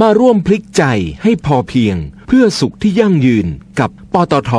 มาร่วมพลิกใจให้พอเพียง เพื่อสุขที่ยั่งยืนกับปตท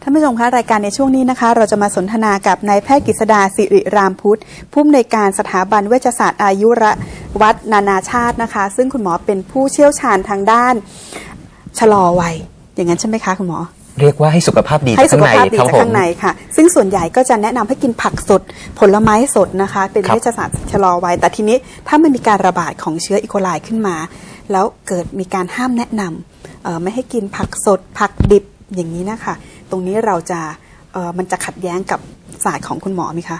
ท่านผู้ชมคะรายการในช่วงนี้นะคะ เราจะมาสนทนากับนายแพทย์กฤษดาสิริรามพุทธผู้อำนวยการสถาบันเวชศาสตร์อายุรวัฒนานาชาตินะคะ ซึ่งคุณหมอเป็นผู้เชี่ยวชาญทางด้านชะลอวัย อย่างนั้นใช่ไหมคะคุณหมอ เรียกว่าให้สุขภาพดีให้จากสุข้างขในภาพดีครับจากผมข้างในค่ะ ซึ่งส่วนใหญ่ก็จะแนะนำให้กินผักสด ผลไม้สดนะคะ เป็นครับเวชศาสตร์ชะลอวัยแต่ทีนี้ถ้ามันมีการระบาดของเชื้ออีโคไลขึ้นมา แล้วเกิดมีการห้ามแนะนำเอ่อไม่ให้กินผักสด ผักดิบอย่างนี้นะคะ ตรงนี้เราจะเอ่อมันจะขัดแย้งกับศาสตร์ของคุณหมอไหมคะ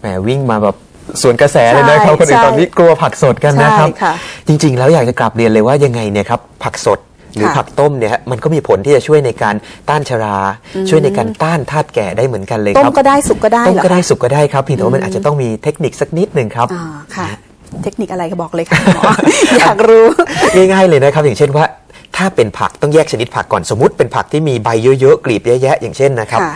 แหมวิ่งมาแบบสวนกระแสเลยนะครับใช่คนอื่นใช่ตอนนี้กลัวผักสดกันนะครับใช่ค่ะจริงๆ แล้วอยากจะกลับเรียนเลยว่ายังไงเนี่ยครับผักสด หรือค่ะผักต้มเนี่ยฮะมันก็มีผลที่จะช่วยในการต้านชรา ช่วยในการต้านธาตุแก่ได้เหมือนกันเลยต้คมรับก็ได้สุกก็ได้ต้มเหรอก็ได้คะสุกก็ได้ครับเพียงแต่ว่ามันอาจจะต้องมีเทคนิคสักนิดหนึ่งครับอ่าค่ะ เทคนิคอะไรก็บอกเลยค่ะคุณหมออยากรู้ง่ายๆเลยนะครับ อย่างเช่นว่าถ้าเป็นผักต้องแยกชนิดผักก่อนสมมติเป็นผักที่มีใบเยอะๆกลีบเยอะแยะอย่างเช่นนะครับค่ะ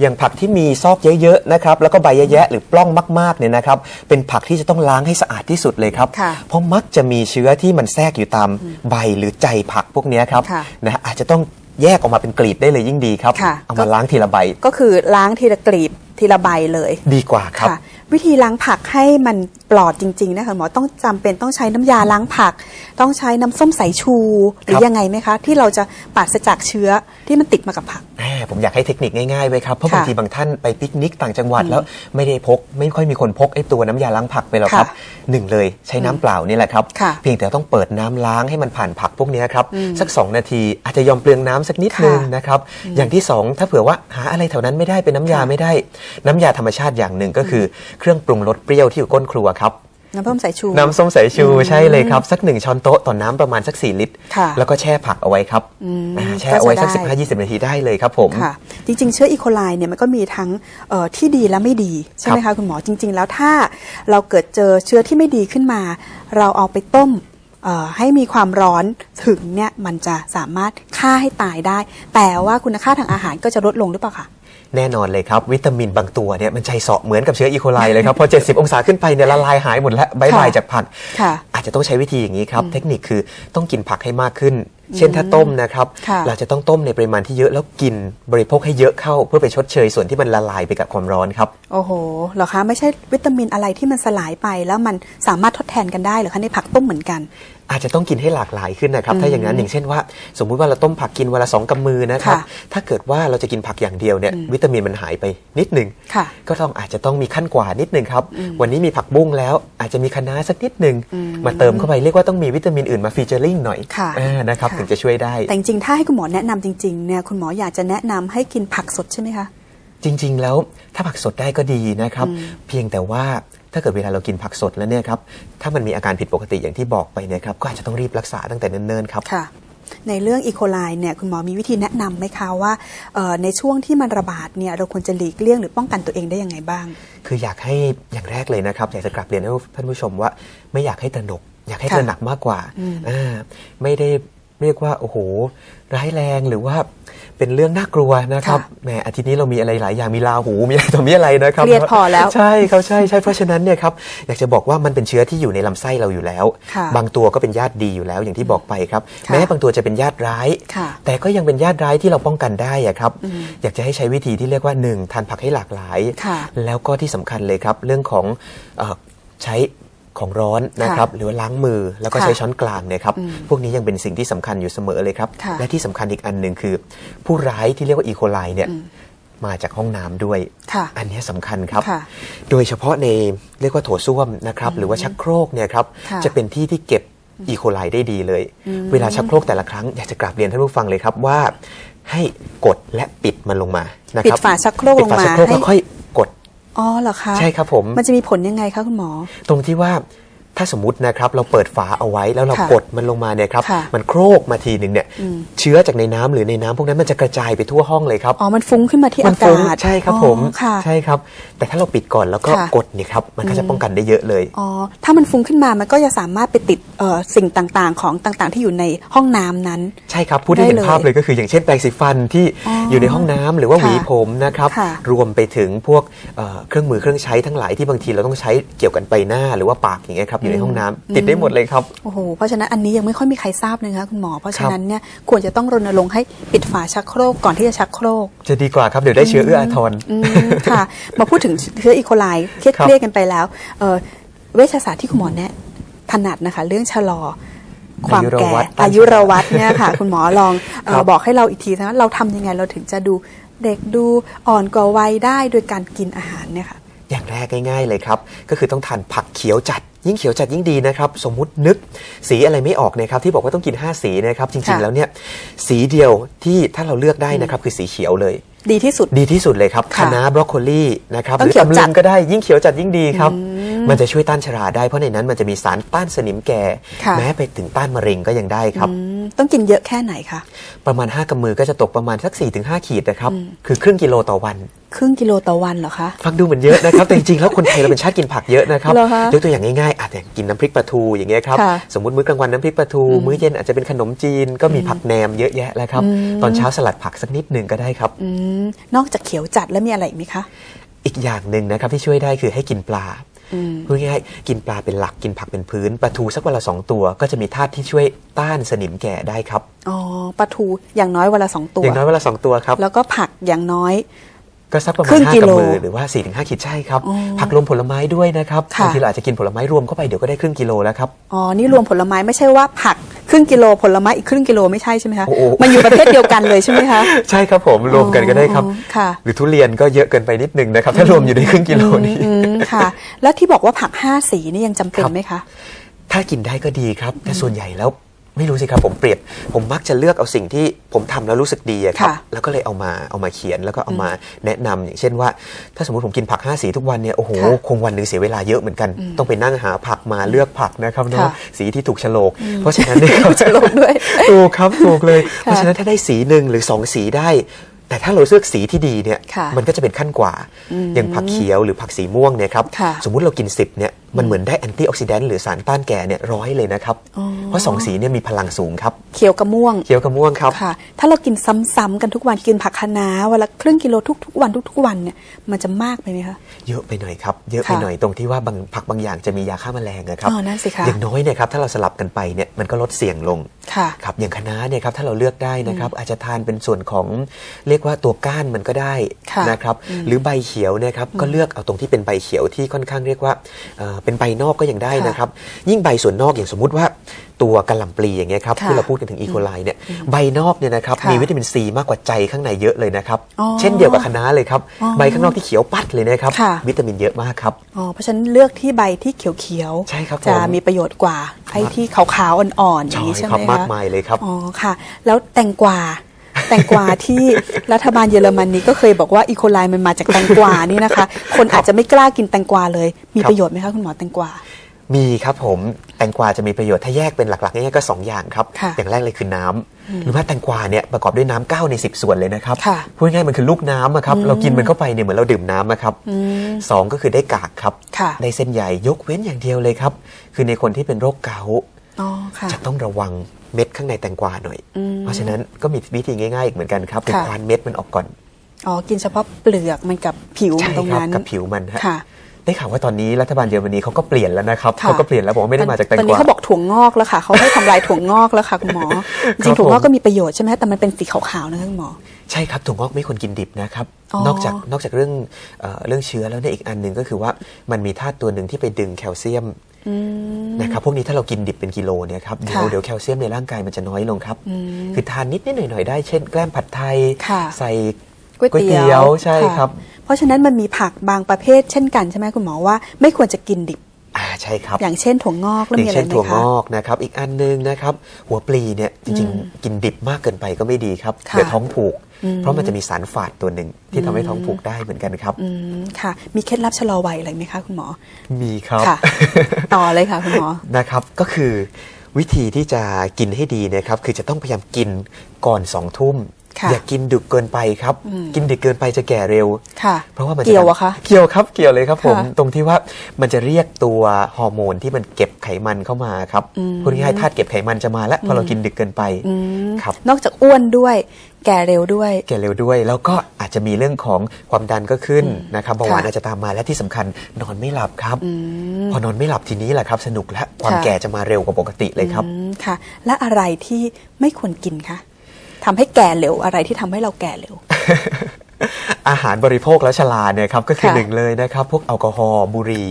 อย่างผักที่มีซอกเยอะๆนะครับแล้วก็ใบแยะๆหรือปล้องมากๆเนี่ยนะครับ เป็นผักที่จะต้องล้างให้สะอาดที่สุดเลยครับ ค่ะเพราะมักจะมีเชื้อที่มันแทรกอยู่ตามใบหรือใจผักพวกเนี้ยครับค่ะ นะฮะอาจจะต้อง แยกออกมาเป็นกลีบได้เลยยิ่งดีครับ ค่ะเอามาล้างทีละใบก็คือล้างทีละกลีบทีละใบเลยดีกว่าครับค่ะวิธีล้างผักให้มันปลอดจริงๆนะคะหมอต้องจำเป็นต้องใช้น้ำยาล้างผัก ต้องใช้น้ำส้มสายชู หรือครับยังไงไหมคะ ที่เราจะปราศจากเชื้อที่มันติดมากับผัก แหมผมอยากให้เทคนิคง่ายๆไว้ครับ เพราะค่ะบางทีบางท่านไปปิกนิกต่างจังหวัดแล้วไม่ได้พก ไม่ค่อยมีคนพกไอ้ตัวน้ำยาล้างผักไปหรอกครับค่ะหนึ่งเลยใช้น้ำเปล่านี่แหละครับ ค่ะเพียงแต่ต้องเปิดน้ำล้างให้มันผ่านผักพวกเนี้ยครับอืมสัก 2 นาทีอาจจะยอมเปลืองน้ำสักนิดค่ะนึงนะครับ อย่างที่ 2 ถ้าเผื่อว่าหาอะไรแถวนั้นไม่ได้เป็นน้ำยาค่ะไม่ได้ น้ำยาธรรมชาติอย่างหนึ่งก็คือเครื่องปรุงรสเปรี้ยวที่อยู่ก้นครัวครับน้ำส้มสายชู น้ำส้มสายชูใช่เลยครับ สักหนึ่งช้อนโต๊ะต่อน้ำประมาณสัก 4 ลิตรค่ะแล้วก็แช่ผักเอาไว้ครับอืมอ่าแช่เอาไว้สักก็จะได้15-20 นาทีได้เลยครับผมค่ะจริง ๆ เชื้ออีโคไลเนี่ยมันก็มีทั้งเอ่อที่ดีและไม่ดี ใช่ไหมคะคุณหมอจริง ๆ แล้วถ้าเราเกิดเจอเชื้อที่ไม่ดีขึ้นมา เราเอาไปต้มเอ่อ ให้มีความร้อนถึงเนี่ยมันจะสามารถฆ่าให้ตายได้ แต่ว่าคุณค่าทางอาหารก็จะลดลงหรือเปล่าคะแน่นอนเลยครับ วิตามินบางตัวเนี่ยมันใจเสาะเหมือนกับเชื้ออีโคไลเลยครับ พอ 70 องศาขึ้นไปเนี่ยละลายหายหมดแล้วบายบายค่ะจากผักค่ะอาจจะต้องใช้วิธีอย่างนี้ครับ เทคนิคคือต้องกินผักให้มากขึ้น เช่นถ้าต้มนะครับค่ะเราจะต้องต้มในปริมาณที่เยอะแล้วกินบริโภคให้เยอะเข้า เพื่อไปชดเชยส่วนที่มันละลายไปกับความร้อนครับ โอ้โหเหรอคะไม่ใช่วิตามินอะไรที่มันสลายไปแล้วมันสามารถทดแทนกันได้เหรือคะในผักต้มเหมือนกัน อาจจะต้องกินให้หลากหลายขึ้นนะครับ ถ้าอย่างนั้นอย่างเช่นว่า สมมุติว่าเราต้มผักกินวันละสองกำมือนะครับค่ะถ้าเกิดว่าเราจะกินผักอย่างเดียวเนี่ยวิตามินมันหายไปนิดหนึ่งค่ะก็ต้องอาจจะต้องมีขั้นกว่านิดหนึ่งครับ วันนี้มีผักบุ้งแล้วอาจจะมีคะน้าสักนิดหนึ่งมาเติมเข้าไปเรียกว่าต้องมีวิตามินอื่นมาฟีเจอริงหน่อยค่ะอ่านะครับค่ะถึงจะช่วยได้ แต่จริงๆถ้าให้คุณหมอแนะนำจริงๆเนี่ยคุณหมออยากจะแนะนำให้กินผักสดใช่ไหมคะจริง ๆ แล้วถ้าผักสดได้ก็ดีนะครับ เพียงแต่ว่า ถ้าเกิดเวลาเรากินผักสดแล้วเนี่ยครับถ้ามันมีอาการผิดปกติอย่างที่บอกไปเนี่ยครับก็อาจจะต้องรีบรักษาตั้งแต่เนิ่นๆครับค่ะในเรื่องอีโคไลเนี่ยคุณหมอมีวิธีแนะนำไหมคะว่าเอ่อในช่วงที่มันระบาดเนี่ยเราควรจะหลีกเลี่ยงหรือป้องกันตัวเองได้ยังไงบ้าง คืออยากให้อย่างแรกเลยนะครับอยากจะกลับเรียนให้ท่านผู้ชมว่าไม่อยากให้ตระหนก อยากให้ค่ะตระหนักมากกว่าอ่าไม่ได้เรียกว่าโอ้โหร้ายแรงหรือว่า เป็นเรื่องน่ากลัวนะครับค่ะแหมอาทิตย์นี้เรามีอะไรหลายอย่างมีลาหูมีอะไรต่อมีอะไรนะครับเครียดพอแล้วใช่ครับใช่ใช่เพราะฉะนั้นเนี่ยครับอยากจะบอกว่ามันเป็นเชื้อที่อยู่ในลำไส้เราอยู่แล้วค่ะบางตัวก็เป็นญาติดีอยู่แล้วอย่างที่บอกไปครับค่ะแม้บางตัวจะเป็นญาติร้ายค่ะแต่ก็ยังเป็นญาติร้ายที่เราป้องกันได้อะครับอยากจะให้ใช้วิธีที่เรียกว่า 1. ทานผักให้หลากหลายค่ะแล้วก็ที่สำคัญเลยครับ เรื่องของเออใช้ ของร้อนนะครับหรือว่าล้างมือแล้วก็ค่ะใช้ช้อนกลางเนี่ยครับพวกนี้ยังเป็นสิ่งที่สำคัญอยู่เสมอเลยครับค่ะและที่สำคัญอีกอันหนึ่งคือ ผู้ร้ายที่เรียกว่าอีโคไลเนี่ยมาจากห้องน้ำด้วยค่ะอันนี้สำคัญครับค่ะโดยเฉพาะในเรียกว่าโถส้วมนะครับหรือว่าชักโครกเนี่ยครับค่ะจะเป็นที่ที่เก็บอีโคไลได้ดีเลย เวลาชักโครกแต่ละครั้งอยากจะกราบเรียนท่านผู้ฟังเลยครับว่าให้กดและปิดมันลงมานะปิคดรับฝาชักโครกปิลดงฝามาชักโครกให้แล้วค่อยกด อ๋อเหรอคะ ใช่ครับผม มันจะมีผลยังไงคะคุณหมอ ตรงที่ว่า ถ้าสมมตินะครับเราเปิดฝาเอาไว้แล้วเราค่ะกดมันลงมาเนี่ยครับค่ะมันโครกมาทีหนึ่งเนี่ยเชื้อจากในน้ำหรือในน้ำพวกนั้นมันจะกระจายไปทั่วห้องเลยครับอ๋อมันฟุ้งขึ้นมาที่มัอานฟุ้งกาศใช่ครับอ๋อผมค่ะใช่ครับ แต่ถ้าเราปิดก่อนแล้วก็ค่ะกดเนี่ยครับมันก็จะป้องกันได้เยอะเลยอ๋อถ้ามันฟุ้งขึ้นมามันก็จะสามารถไปติดเอ่อสิ่งต่างๆ ของต่างๆ ที่อยู่ในห้องน้ำนั้น ใช่ครับพูดได้เห็ได้นเลยภาพเลยก็คือ อย่างเช่นแปรงสีฟันที่อ๋อออยู่ในห้องน้ำหรือว่าค่ะหวีผมนะครับค่ะรวมไปถึงพวกเอ่อเครื่องมือเครื่องใช้ทั้งหลายที่บางทีเราต้องใช้เกี่ยวกับใบหน้าหรือว่าปากอย่างเงี้ยครับอยู่ในห้องน้ำติดได้หมดเลยครับโอ้โหเพราะฉะนั้นอันนี้ยังไม่ค่อยมีใครทราบเลยนะคะคุณหมอ เพราะฉะนั้นเนี่ยควรจะต้องรณรงค์ให้ปิดฝาชักโครกก่อนที่จะชักโครก จะดีกว่าครับเดี๋ยวได้เชื้อเอื้ออาทรอืมค่ะ มาพูดถึงเชื้ออีโคไลเครียดครับเครียดกันไปแล้วเอ่อเวชศาสตร์ที่คุณหมอแนะถนัดนะคะเรื่องชะลอความแก่อายุรวัฏอายุรวัตเนี่ยค่ะ คุณหมอลองเอ่อครับบอกให้เราอีกทีนะเราทำยังไงเราถึงจะดูเด็กดูอ่อนกว่าวัยได้โดยการกินอาหารเนี่ยค่ะอย่างแรกง่าย ๆ เลยครับ ก็คือต้องทานผักเขียวจัด ยิ่งเขียวจัดยิ่งดีนะครับสมมุตินึกสีอะไรไม่ออกนะครับที่บอกว่าต้องกิน 5 สีนะครับจริงค่ะๆแล้วเนี่ยสีเดียวที่ถ้าเราเลือกได้นะครับคือสีเขียวเลยดีที่สุดดีที่สุดเลยครับค่ะคะน้าบรอกโคลีนะครับต้หองรือเขียวตำจัลึดงก็ได้ยิ่งเขียวจัดยิ่งดีครับ มันจะช่วยต้านชราได้เพราะในนั้นมันจะมีสารต้านสนิมแก่ค่ะแม้ไปถึงต้านมะเร็งก็ยังได้ครับอืมต้องกินเยอะแค่ไหนคะประมาณ 5กำมือก็จะตกประมาณสัก4-5ขีดนะครับคือครึ่งกิโลต่อวัน ครึ่งกิโลต่อวันเหรอคะฟังดูเหมือนเยอะนะครับแต่จริงๆแล้วคนไทยเราเป็นชาติกินผักเยอะนะครับเหรอคะยกตัวอย่างง่ายๆอาจจะกินน้ำพริกปลาทูอย่างเงี้ยครับค่ะสมมติมื้อกลางวันน้ำพริกปลาทู มื้อเย็นอาจจะเป็นขนมจีนก็มีผักแหนมเยอะแยะแล้วครับตอนเช้าสลัดผักสักนิดหนึ่งก็ได้ครับอืมนอกจากเขียวจัดแล้วมีอะไรอีกไหมคะอีกอย่างหนึ่งนะครับที่ช่วยได้คือให้กินปลาอืม พูดง่ายๆกินปลาเป็นหลักกินผักเป็นพื้นปลาทูสักวันละสองตัว ก็จะมีธาตุที่ช่วยต้านสนิมแก่ได้ครับอ๋อปลาทูอย่างน้อยวันละสองตัวอย่างน้อยวันละสองตัวครับแล้วก็ผักอย่างน้อยก็สักประครึ่มาณงห้ากิโลกำมือหรือว่า4ี่ถึงห้าขีดใช่ครับอ๋อผักรวมผลไม้ด้วยนะครับค่ะบางทีเราอาจจะกินผลไม้รวมเข้าไปเดี๋ยวก็ได้ครึ่งกิโลแล้วครับ อ๋อ นี่รวมผลไม้ไม่ใช่ว่าผัก ครึ่งกิโลผลไม้อีกครึ่งกิโลไม่ใช่ใช่ไหมคะ โอ้โห มันอยู่ประเภทเดียวกันเลยใช่ไหมคะ ใช่ครับผมรวมกันก็ได้ครับอ๋อค่ะ หรือทุเรียนก็เยอะเกินไปนิดนึงนะครับ ถ้ารวมอยู่ในครึ่งกิโลนี้ อืมค่ะ แล้วที่บอกว่าผักห้าสีนี่ยังจำเป็นครับ ไหมคะ ถ้ากินได้ก็ดีครับ แต่ส่วนใหญ่แล้ว ไม่รู้สิครับผมเปรียบ ผมมักจะเลือกเอาสิ่งที่ผมทำแล้วรู้สึกดีอะครับค่ะแล้วก็เลยเอามาเอามาเขียนแล้วก็เอามาแนะนำอย่างเช่นว่า ถ้าสมมติผมกินผักห้าสีทุกวันเนี่ยโอ้โหค่ะคงวันหนึ่งเสียเวลาเยอะเหมือนกัน ต้องไปนั่งหาผักมาเลือกผักนะครับเนาะค่ะสีที่ถูกโฉลก เพราะฉะนั้นเนี่ยครับโฉลกด้วยถูกครับถูกเลยค่ะเพราะฉะนั้นถ้าได้สีหนึ่งหรือสองสีได้แต่ถ้าเราเลือกสีที่ดีเนี่ยค่ะมันก็จะเป็นขั้นกว่า อย่างผักเขียวหรือผักสีม่วงเนี่ยครับค่ะสมมุติเรากิน 10เนี่ยมันเหมือนได้แอนตี้ออกซิแดนต์หรือสารต้านแก่เนี่ยร้อยเลยนะครับอ๋อเพราะสองสีเนี่ยมีพลังสูงครับ เขียวกับม่วง เขียวกับม่วงครับค่ะ ถ้าเรากินซ้ำๆกันทุกวันกินผักคะน้าวันละครึ่งกิโลทุกๆวันทุกๆวันเนี่ยมันจะมากไปไหมคะ เยอะไปหน่อยครับ เยอะไปค่ะหน่อยตรงที่ว่าบางผักบางอย่างจะมียาฆ่าแมลงนะครับอ๋อนั่นสิคะอย่างน้อยเนี่ยครับถ้าเราสลับกันไปเนี่ยมันก็ลดเสี่ยงลงค่ะครับอย่างคะน้าเนี่ยครับถ้าเราเลือกได้นะครับอาจจะทานเป็นส่วนของเรียกว่าตัวก้านมันก็ได้ค่ะนะครับหรือใบเขียวเนะครับก็เลือกเอาตรงที่เป็นใบเขียวที่ค่อนข้างเรียกว่าเอ่อเป็นใบนอกก็ยังได้ค่ะนะครับ ยิ่งใบส่วนนอกอย่างสมมุติว่าตัวกระหล่ำปลีอย่างเงี้ยครับค่ะที่เราพูดกันถึงอีโคไลเนี่ยใบนอกเนี่ยนะครับค่ะมีวิตามินซีมากกว่าใจข้างในเยอะเลยนะครับอ๋อเช่นเดียวกับคะน้าเลยครับอ๋อใบข้างนอกที่เขียวปัดเลยนะครับค่ะวิตามินเยอะมากครับอ๋อเพราะฉะนั้นเลือกที่ใบที่เขียวๆใช่ครับจะผมมีประโยชน์กว่าไอ้ที่ขาวๆอ่อนๆอย่างนี้ใช่ใช่ไหครัมบคะมากมายเลยครับอ๋อค่ะ แล้วแตงกวา แตงกวาที่รัฐบาลเยอรมนีก็เคยบอกว่าอีโคไลมันมาจากแตงกวานี่นะคะ คนอาจจะไม่กล้ากินแตงกวาเลย มีครับประโยชน์ไหมคะคุณหมอแตงกวามีครับผมแตงกวาจะมีประโยชน์ถ้าแยกเป็นหลักๆง่ายๆก็ 2 อย่างครับค่ะอย่างแรกเลยคือน้ำหรือว่าแตงกวาเนี่ยประกอบด้วยน้ำเก้าใน 10 ส่วนเลยนะครับค่ะพูดง่ายๆมันคือลูกน้ำอะครับเรากินมันเข้าไปเนี่ยเหมือนเราดื่มน้ำอะครับสองก็คือได้กากครับค่ะได้เส้นใยยกเว้นอย่างเดียวเลยครับ คือในคนที่เป็นโรคเกาต์อ๋อค่ะจะต้องระวัง เม็ดข้างในแตงกวาหน่อย เพราะฉะนั้นก็มีวิธีง่ายๆอีกเหมือนกันครับคือค่ะควานเม็ดมันออกก่อนอ๋อกินเฉพาะเปลือกมันกับผิวใช่ตรงครับนั้นกับผิวมันฮะค่ะ ได้ข่าวว่าตอนนี้รัฐบาลเยอรมนีเขาก็เปลี่ยนแล้วนะครับค่ะเขาก็เปลี่ยนแล้วบอกว่าไม่ได้มาจากแตงตอนกนี้วาเขาบอกถั่วงอกแล้วค่ะเขาให้ทำลายถั่วงอกแล้วค่ะคุณหมอจริงๆถั่วงอกผมก็มีประโยชน์ใช่ไหมแต่มันเป็นสีขาวๆนะคะคุณหมอใช่ครับถั่วงอกไม่ควรกินดิบนะครับอ๋อนอกจากนอกจากเรื่องเอ่อเรื่องเชื้อแล้วเนี่ยอีกอันหนึ่งก็คือว่ามันมีธาตุตัวหนึ่งที่ไปดึงแคลเซียมนะครับพวกนี้ถ้าเรากินดิบเป็นกิโลเนี่ยครับเดี๋ยวค่ะเดี๋ยวแคลเซียมในร่างกายมันจะน้อยลงครับ คือทานนิดนิดหน่อยหน่อยๆได้เช่นแกล้มผัดไทยค่ะใส่ ก๋วยเตี๋ยวใช่ะครับ เพราะฉะนั้นมันมีผักบางประเภทเช่นกันใช่ไหมคุณหมอว่าไม่ควรจะกินดิบอ่าใช่ครับ อย่างเช่นถั่วงอกแล้วอมีย่างอะไรเช่นไหมถั่วงคะอกนะครับ อีกอันหนึงนะครับ หัวปลีเนี่ยจริงๆ กินดิบมากเกินไปก็ไม่ดีครับค่ะเดี๋ยวท้องผูก เพราะมันจะมีสารฝาดตัวหนึ่งที่ทำให้ท้องผูกได้เหมือนกันครับอืมค่ะ มีเคล็ดลับชะลอวัยอะไรไหมคะคุณหมอ มีครับค่ะต่อเลยค่ะคุณหมอนะครับก็คือวิธีที่จะกินให้ดีนะครับ คือจะต้องพยายามกินก่อนสองทุ่มค่ะ อย่ากินดึกเกินไปครับอืมกินดึกเกินไปจะแก่เร็วค่ะเพราะว่ามันจเกี่ยวอะคะเกี่ยวครับเกี่ยวเลยครับผมค่ะตรงที่ว่ามันจะเรียกตัวฮอร์โมนที่มันเก็บไขมันเข้ามาครับอืมพูดง่ายๆธาตุเก็บไขมันจะมาแล้วพอเรากินดึกเกินไปอืมครับ นอกจากอ้วนด้วยแก่เร็วด้วย แก่เร็วด้วย แล้วก็อาจจะมีเรื่องของความดันก็ขึ้นนะครับเบาหวานค่ะอาจจะตามมาและที่สำคัญนอนไม่หลับครับอืมพอนอนไม่หลับทีนี้แหละครับสนุกและความค่ะแก่จะมาเร็วกว่าปกติเลยครับอืมค่ะ และอะไรที่ไม่ควรกินคะ ทำให้แก่เร็วอะไรที่ทำให้เราแก่เร็ว อาหารบริโภคแล้วชราเนี่ยครับก็คือค่ะหนึ่งเลยนะครับ พวกแอลกอฮอล์บุหรี่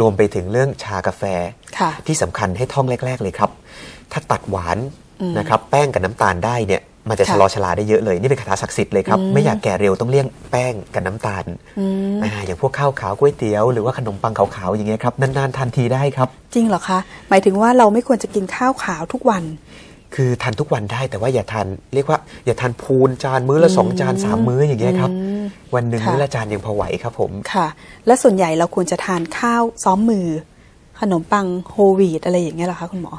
รวมไปถึงเรื่องชากาแฟค่ะที่สำคัญให้ท่องแรก ๆ เลยครับ ถ้าตัดหวานอืมนะครับแป้งกับน้ำตาลได้เนี่ยมันจะค่ะชะลอชราได้เยอะเลย นี่เป็นคาถาศักดิ์สิทธิ์เลยครับอืมไม่อยากแก่เร็วต้องเลี่ยงแป้งกับน้ำตาลอืมอ่าอย่างพวกข้าวขาวก๋วยเตี๋ยวหรือว่าขนมปังขาวๆอย่างเงี้ยครับนานๆทานทีได้ครับ จริงเหรอคะ หมายถึงว่าเราไม่ควรจะกินข้าวขาวทุกวัน คือทานทุกวันได้แต่ว่าอย่าทานเรียกว่าอย่าทานพูนจานมื้อละสองจานสามมื้ออย่างเงี้ยครับอืมวันหนึ่งค่ะมื้อละจานยังพอไหวครับผมค่ะ และส่วนใหญ่เราควรจะทานข้าวซ้อมมือ ขนมปังโฮลวีตอะไรอย่างเงี้ยเหรอคะคุณหมอ